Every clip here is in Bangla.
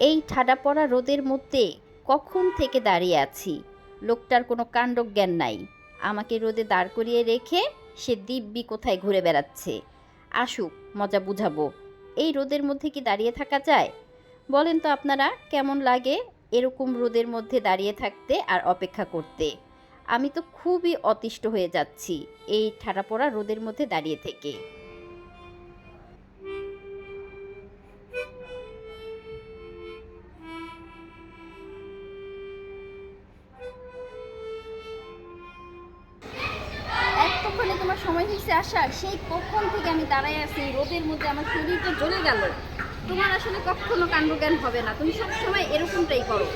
এই ঠাডা পড়া রোদের মধ্যে কখন থেকে দাঁড়িয়ে আছি? লোকটার কোনো কাণ্ডজ্ঞান নাই। আমাকে রোদে দাঁড় করিয়ে রেখে সে দিব্যি কোথায় ঘুরে বেড়াচ্ছে? আসুক, মজা বুঝাবো। এই রোদের মধ্যে কি দাঁড়িয়ে থাকা যায়? বলেন তো আপনারা, কেমন লাগে এরকম রোদের মধ্যে দাঁড়িয়ে থাকতে আর অপেক্ষা করতে? আমি তো খুবই অতিষ্ঠ হয়ে যাচ্ছি এই ঠাডা পড়া রোদের মধ্যে দাঁড়িয়ে থেকে। সময় আসার সেই কখন থেকে আমি দাঁড়াই আছি রোদের মধ্যে আমার শরীর তো জ্বলে গেল। তোমার আসলে কখনো কাণ্ডজ্ঞান হবে না, তুমি সব সময় এরকমটাই করো।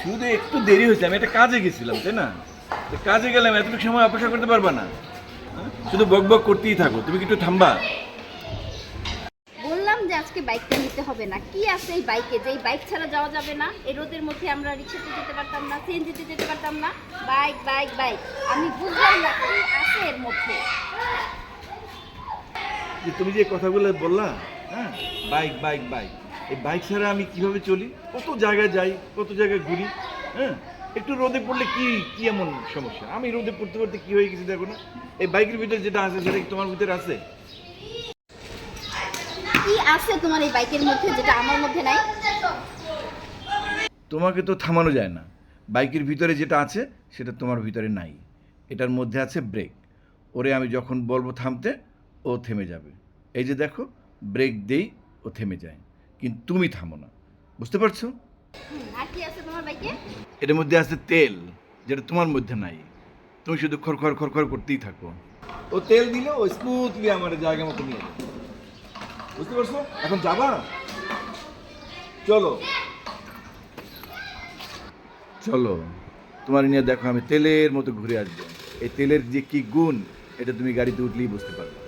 শুধু একটু দেরি হয়েছে, আমি একটা কাজে গেছিলাম, তাই না? কাজে গেলাম এতটুকু সময় অপেক্ষা করতে পারবা না। হ্যাঁ? শুধু বক বক করতেই থাকো, তুমি কি একটু থামবা? বাইকটা নিতে হবে না। কি আছে এই বাইকে? যে বাইক ছাড়া যাওয়া যাবে না, এই রোদের মধ্যে আমরা রিক্সাতে যেতে পারতাম না, সিএনজিতে যেতে পারতাম না। Bike bike bike. আমি বুঝলাম না কি আছে এর মধ্যে। তুমি যে কথাগুলো বললা হ্যাঁ? Bike bike bike. এই বাইক ছাড়া আমি কীভাবে চলি? কত জায়গায় যাই, কত জায়গায় ঘুরি হ্যাঁ? একটু রোদে পড়লে কি কি এমন সমস্যা? আমি রোদে পড়তে পড়তে কি হয়ে গেছি দেখো না? এই বাইকের ভিতরে যেটা আছে, সেটা তোমার ভিতরে আছে? কি আছে তোমার এই বাইকের মধ্যে যেটা আমার মধ্যে নাই? তোমাকে তো থামানো যায় না। বাইকের ভিতরে যেটা আছে সেটা তোমার ভিতরে নাই। এটার মধ্যে আছে ব্রেক। ওরে আমি যখন বলব থামতে ও থেমে যাবে। এই যে দেখো ব্রেক দেই ও থেমে যায়। কিন্তু তুমি থামো না। বুঝতে পারছ? আর কি আছে তোমার বাইকে? এটার মধ্যে আছে তেল যেটা তোমার মধ্যে নাই। তুমি শুধু খর খর খর খর করতেই থাকো। ও তেল দিলে ও স্মুথলি আমার জায়গা মতো নিয়ে যাবে বুঝতে পারছ? এখন যাবা? চলো। চলো, তোমার নিয়ে দেখো আমি তেলের মতো ঘুরে আসব। এই তেলের যে কি গুণ, এটা তুমি গাড়িতে উঠলেই বুঝতে পারবে।